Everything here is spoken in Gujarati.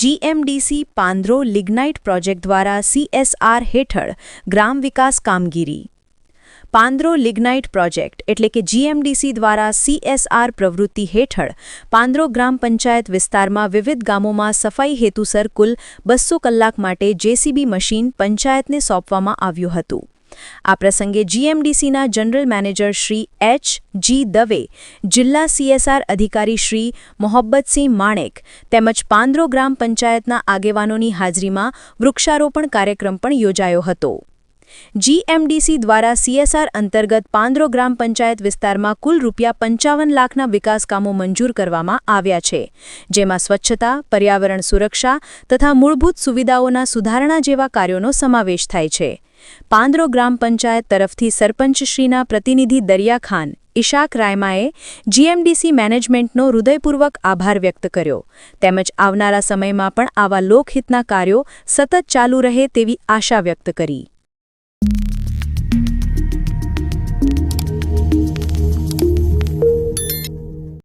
જીએમડીસી પાંદરો લિગ્નાઇટ પ્રોજેક્ટ દ્વારા સીએસઆર હેઠળ ગ્રામ વિકાસ કામગીરી. પાંદરો લિગ્નાઇટ પ્રોજેક્ટ એટલે કે જીએમડીસી દ્વારા સીએસઆર પ્રવૃત્તિ હેઠળ પાંદરો ગ્રામ પંચાયત વિસ્તારમાં વિવિધ ગામોમાં સફાઈ હેતુસર કુલ બસો કલાક માટે જેસીબી મશીન પંચાયતને સોંપવામાં આવ્યું હતું. આ પ્રસંગે જીએમડીસીના general manager Shri H G Dave, જિલ્લા સીએસઆર અધિકારી શ્રી મોહબ્બતસિંહ માણેક તેમજ પાંદરો ગ્રામ પંચાયતના આગેવાનોની હાજરીમાં વૃક્ષારોપણ કાર્યક્રમ પણ યોજાયો હતો. જીએમડીસી દ્વારા સીએસઆર અંતર્ગત પાંદરો ગ્રામ પંચાયત વિસ્તારમાં કુલ રૂપિયા પંચાવન લાખના વિકાસ કામો મંજૂર કરવામાં આવ્યા છે, જેમાં સ્વચ્છતા, પર્યાવરણ સુરક્ષા તથા મૂળભૂત સુવિધાઓના સુધારણા જેવા કાર્યોનો સમાવેશ થાય છે. પાંદરો ગ્રામ પંચાયત તરફથી સરપંચશ્રીના પ્રતિનિધિ દરિયા ખાન ઇશાક રાયમાએ જીએમડીસી મેનેજમેન્ટનો હૃદયપૂર્વક આભાર વ્યક્ત કર્યો. તેમજ આવનારા સમયમાં પણ આવા લોકહિતના કાર્યો સતત ચાલુ રહે તેવી આશા વ્યક્ત કરી.